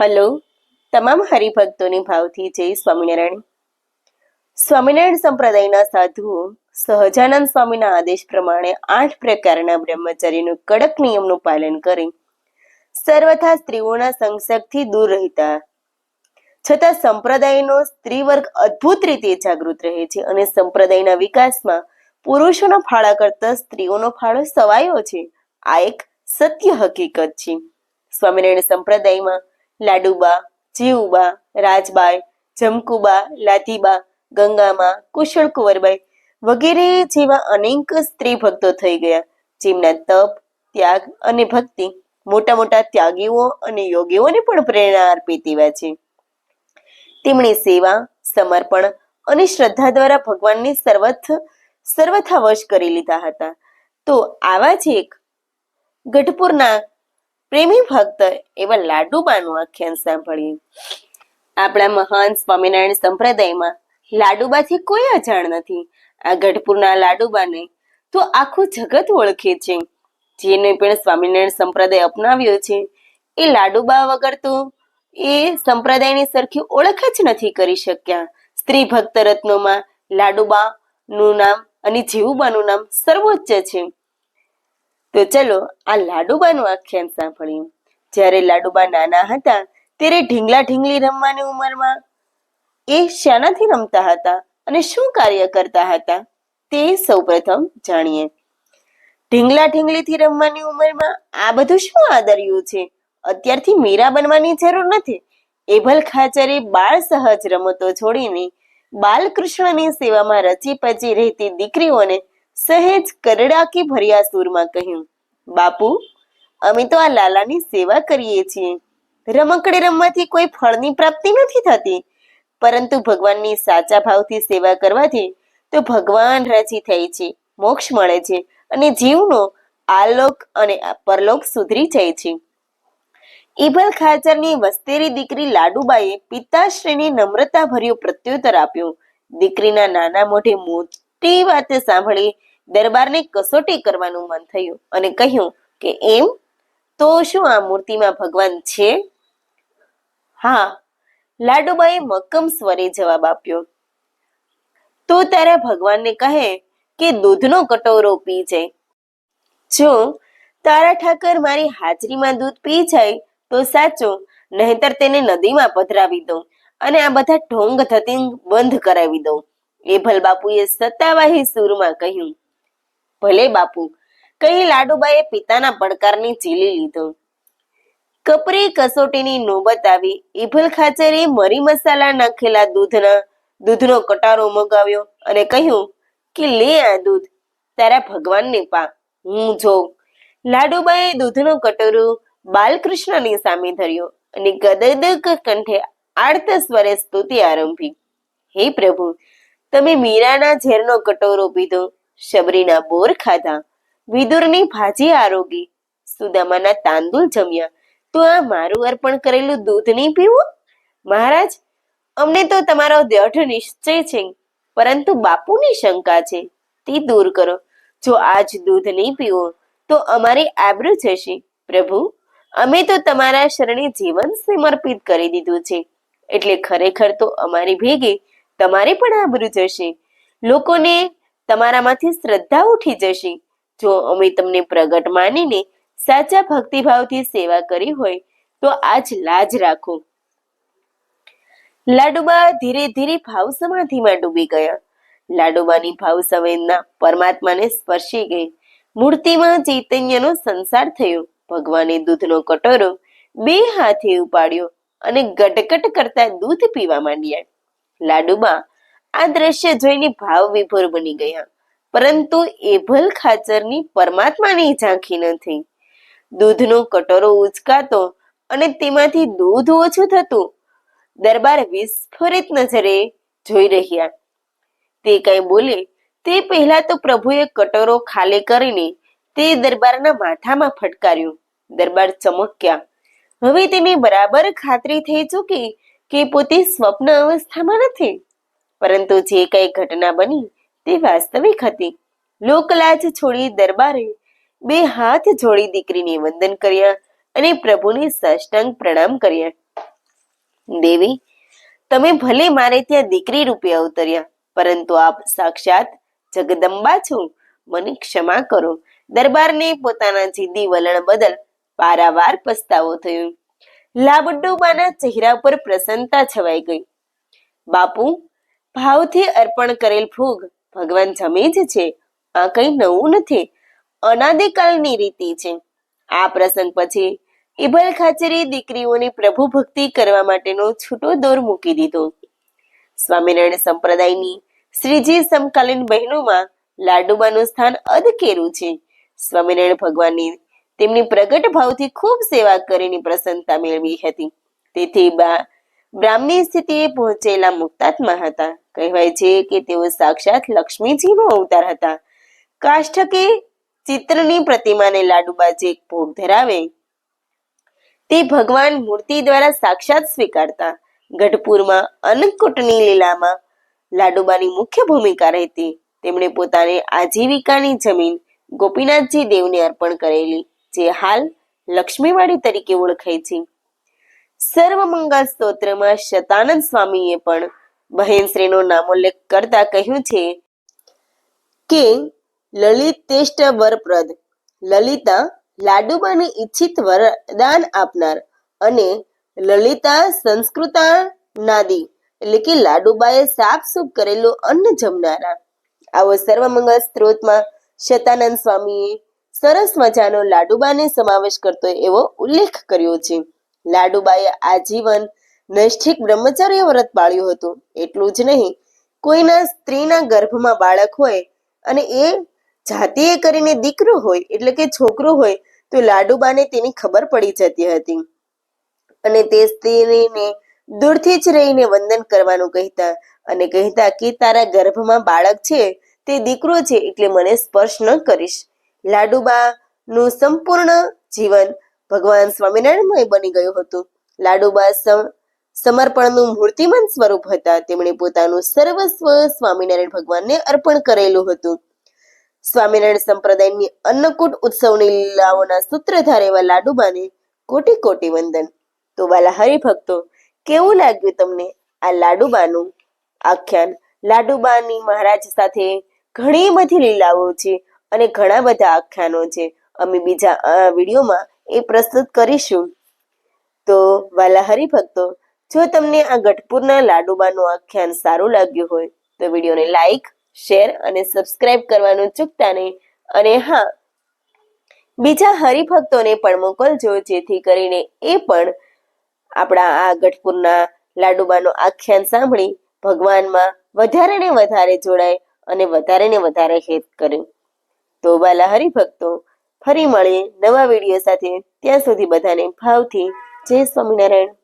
Hello, તમામ હરિભક્તોની ભાવથી જય સ્વામિનારાયણ. સ્વામિનારાયણ સંપ્રદાયના સાધુઓ સહજાનંદ સ્વામીના આદેશ પ્રમાણે આઠ પ્રકારના બ્રહ્મચર્યનું કડક નિયમનું પાલન કરી સર્વથા સ્ત્રીઓના સંસર્ગથી દૂર રહેતા. છતાં સંપ્રદાયનો સ્ત્રી વર્ગ અદ્ભુત રીતે જાગૃત રહે છે અને સંપ્રદાયના વિકાસમાં પુરુષોના ફાળા કરતા સ્ત્રીઓનો ફાળો સવાયો છે. આ એક સત્ય હકીકત છે. સ્વામિનારાયણ સંપ્રદાયમાં લાડુબા, જીવુબા, રાજબાઈ, જમકુબા લાધીબા ગંગામાં કુશળ કુંવરબાઈ વગેરે જેવા અનેક સ્ત્રી ભક્તો થઈ ગયા, જેમના તપ, ત્યાગ અને ભક્તિ મોટા મોટા ત્યાગીઓ અને યોગીઓને પણ પ્રેરણા અર્પી તેવા છે. તેમણે સેવા, સમર્પણ અને શ્રદ્ધા દ્વારા ભગવાનને સર્વથ સર્વથા વશ કરી લીધા હતા. તો આવા જ એક ગઢપુરના પ્રેમી ભક્ત એવા લાડુબાનું આખ્યાન સાંભળીએ આપણા મહાન સ્વામિનારાયણ સંપ્રદાયમાં લાડુબાથી કોઈ અજાણ નથી. આ ગઢપુરના લાડુબાને તો આખું જગત ઓળખે છે. જેને પણ સ્વામિનારાયણ સંપ્રદાય અપનાવ્યો છે, એ લાડુબા વગર તો એ સંપ્રદાયની સરખી ઓળખ જ નથી કરી શક્યા. સ્ત્રી ભક્ત રત્નોમાં લાડુબાનું નામ અને જીવુબાનું નામ સર્વોચ્ચ છે. તો ચલો આ લાડુબાનું આખ્યાન સાંભળ્યું જ્યારે લાડુબા નાના હતા, ત્યારે ઢીંગલા ઢીંગલી રમવાની ઉંમરમાં એ શાનાથી રમતા હતા અને શું કાર્ય કરતા હતા તે સૌપ્રથમ જાણીએ. ઢીંગલા ઢીંગલીથી રમવાની ઉંમરમાં આ બધું શું આદર્યું છે? અત્યારથી મીરા બનવાની જરૂર નથી. એભલ ખાચરે બાળ સહજ રમતો છોડીને બાલકૃષ્ણની સેવામાં રચી પચી રહેતી દીકરીઓને સહેજ કરડાકી ભર્યા સૂરમાં કહ્યું, બાપુ, અમે તો આ લાલાની સેવા કરીએ છીએ. રમકડે રમવાથી કોઈ ફળની પ્રાપ્તિ નથી થતી. પરંતુ ભગવાનની સાચા ભાવથી સેવા કરવાથી તો ભગવાન રાજી થાય છે, મોક્ષ મળે છે અને જીવનો આલોક અને પરલોક સુધરી જાય છે. ઈબલ ખાચરની વસ્તેરી દીકરી લાડુબાઈએ પિતાશ્રીની નમ્રતા ભર્યો પ્રત્યુત્તર આપ્યો. દીકરીના નાના મોઢે મોટી વાત સાંભળી દરબારને કસોટી કરવાનું મન થયું અને કહ્યું કે, એમ? તો શું આ મૂર્તિમાં ભગવાન છે? હા. લાડુબાએ મક્કમ સ્વરે જવાબ આપ્યો, તો તારા ભગવાનને કહે કે દૂધનો કટોરો પી જાય. જો તારા ઠાકર મારી હાજરીમાં દૂધ પી જાય, તો સાચો, નહીતર તેને નદીમાં પધરાવી દઉં અને આ બધા ઢોંગ થતી બંધ કરાવી દઉં. એ ભલ બાપુએ સત્તાવાહી સૂરમાં કહ્યું, ભલે બાપુ કહી લાડુબાએ પિતાના પડકારને ઝીલી લીધો. કપરી કસોટીની નોબત આવી ઇભલ ખાચરે મરી મસાલા નાખેલા દૂધના, દૂધનો કટારો મગાવ્યો અને કહ્યું, કે લે આ દૂધ, તારા ભગવાનને પા, હું જોઉં લાડુબાએ દૂધનો કટોરો બાલકૃષ્ણની સામે ધર્યો અને ગદગદક કંઠે આર્ત સ્વરે સ્તુતિ આરંભી. હે પ્રભુ તમે મીરાના ઝેરનો કટોરો પીધો, શબરીના બોર ખાધા, વિદુરની ભાજી આરોગી, સુદામાના તાંદુલ જમ્યા. તો આ મારું અર્પણ કરેલું દૂધ નહીં પીવું? મહારાજ, અમને તો તમારો દ્રઢ નિશ્ચય છે, પરંતુ બાપુની શંકા છે, તે દૂર કરો. જો આજ દૂધ નહીં પીવો, તો અમારી આબરૂ જશે. પ્રભુ, અમે તો તમારા શરણે જીવન સમર્પિત કરી દીધું છે. એટલે ખરેખર તો અમારી ભેગે તમારી પણ આબરૂ જશે. લોકોને તમારામાંથી શ્રદ્ધા ઉઠી જશે. જો અમે તમને પ્રગટ માનીને સાચા ભક્તિભાવથી સેવા કરી હોય, તો આજ લાજ રાખો. લાડુબા ધીરે ધીરે ભાવ સમાધિમાં ડૂબી ગયા. લાડુબાની ભાવ સંવેદના પરમાત્માને સ્પર્શી ગઈ. મૂર્તિમાં ચૈતન્યનો સંસાર થયો. ભગવાને દૂધનો કટોરો બે હાથે ઉપાડ્યો અને ગટગટ કરતા દૂધ પીવા માંડ્યા. લાડુબા આ દ્રશ્ય જોઈને ભાવ વિભોર બની ગયા. પરંતુ એભલ ખાચરની પરમાત્માની ઝાંખી નથી. દૂધનો કટોરો ઉચકાતો અને તેમાંથી દૂધ ઓછું થતું દરબાર વિસ્ફોરિત નજરે જોઈ રહ્યા. તે કઈ બોલે તે પહેલા તો પ્રભુએ કટોરો ખાલી કરીને તે દરબારના માથામાં ફટકાર્યું. દરબાર ચમક્યા. હવે તેને બરાબર ખાતરી થઈ ચૂકી કે પોતે સ્વપ્ન અવસ્થામાં નથી. પરંતુ જે કઈ ઘટના બની તે વાસ્તવિક હતી. લોકલાજ છોડી દરબારે બે હાથ જોડી દીકરીને વંદન કર્યા અને પ્રભુને સાષ્ટાંગ પ્રણામ કર્યા. દેવી, તમે ભલે મારે ત્યાં દીકરી રૂપે અવતર્યા, પરંતુ આપ સાક્ષાત જગદંબા છો. મને ક્ષમા કરો. દરબારને પોતાના જીદી વલણ બદલ પારાવાર પસ્તાવો થયો. લાબડ્ડુબાના ચહેરા પર પ્રસન્નતા છવાઈ ગઈ. બાપુ, ભાવથી અર્પણ કરેલ ફૂગ ભગવાન જમે જ છે. આ કંઈ નવું નથી. અનાદિકાલની રીતિ છે. આ પ્રસંગ પછી ઇબલ ખાચરે દીકરીઓની પ્રભુ ભક્તિ કરવા માટેનો છૂટો દોર મૂકી દીધો. સ્વામિનારાયણ સંપ્રદાયની શ્રીજી સમકાલીન બહેનોમાં લાડુબાનું સ્થાન અદકેરું છે. સ્વામિનારાયણ ભગવાનની તેમની પ્રગટ ભાવથી ખૂબ સેવા કરીને પ્રસન્નતા મેળવી હતી. તેથી બા, બ્રાહ્મણી સ્થિતિએ પહોંચેલા મુક્તાત્મા હતા. કહેવાય છે કે તેઓ સાક્ષાત લક્ષ્મીજીનો અવતાર હતા. કાષ્ઠકે ચિત્રની પ્રતિમાને લાડુબા જે ભોગ ધરાવે. તે ભગવાન મૂર્તિ દ્વારા સાક્ષાત સ્વીકારતા. ગઢપુરમાં અન્નકૂટની લીલામાં લાડુબાની મુખ્ય ભૂમિકા રહેતી. તેમણે પોતાની આજીવિકાની જમીન ગોપીનાથજી દેવને અર્પણ કરેલી. જે હાલ લક્ષ્મીવાડી તરીકે ઓળખાય છે. સર્વમંગલ સ્તોત્રમાં શતાનંદ સ્વામીએ પણ બહેનશ્રીનો નામોલ્લેખ કરતા કહ્યું છે કે લલિતેષ્ટ વરપ્રદ, લલિતા લાડુબાને ઈચ્છિત વરદાન આપનાર અને લલિતા સંસ્કૃતા નાદી એટલે કે લાડુબાએ સાફ સુખ કરેલું અન્ન જમનારા. આવો સર્વમંગલ સ્ત્રોતમાં શતાનંદ સ્વામીએ સરસ મજાનો લાડુબાને સમાવેશ કરતો એવો ઉલ્લેખ કર્યો છે. લાડુબાએ આજીવન નૈષ્ઠિક બ્રહ્મચર્ય વ્રત પાળ્યું હતું. એટલું જ નહીં, કોઈના સ્ત્રીના ગર્ભમાં બાળક હોય અને એ જાતીય કરીને દીકરો હોય, એટલે કે છોકરો હોય, તો લાડુબાને તેની ખબર પડી જતી હતી. અને તે સ્ત્રીને દૂરથી જ રહીને વંદન કરવાનું કહેતા અને કહેતા કે તારા ગર્ભમાં બાળક છે, તે દીકરો છે, એટલે મને સ્પર્શ ન કરીશ. લાડુબાનું સંપૂર્ણ જીવન ભગવાન સ્વામિનારાયણમય બની ગયું હતું. લાડુબા સમર્પણનું મૂર્તિમાન સ્વરૂપ હતા. તેમણે પોતાનું સર્વસ્વ સ્વામિનારાયણ ભગવાનને અર્પણ કરેલું હતું. સ્વામિનારાયણ સંપ્રદાયની અન્નકૂટ ઉત્સવની લીલાઓના સૂત્રધાર એવા લાડુબાને કોટી કોટી વંદન. તો વાલા હરિભક્તો, કેવું લાગ્યું તમને આ લાડુબાનું આખ્યાન? લાડુબાની મહારાજ સાથે ઘણી બધી લીલાઓ છે. અને ઘણા બધા આખ્યાનો છે. અમે બીજા વિડીયોમાં એ પ્રસ્તુત કરીશું. તો વાલા હરિભક્તો, જો તમને આ ગઢપુરના લાડુબાનું આખ્યાન સારું લાગ્યું હોય, તો વિડીયોને લાઈક, શેર અને સબસ્ક્રાઇબ કરવાનું ચૂકતા નહીં. અને હા, બીજા હરિભક્તોને પણ મોકલજો, જેથી કરીને એ પણ આપણા આ ગઢપુરના લાડુબાનું આખ્યાન સાંભળી ભગવાનમાં વધારે ને વધારે જોડાય અને વધારે ને વધારે હેત કરે. તો બાલા હરિભક્તો ફરી મળીએ નવા વીડિયો સાથે. ત્યાં સુધી બધાને ભાવથી જય સ્વામિનારાયણ.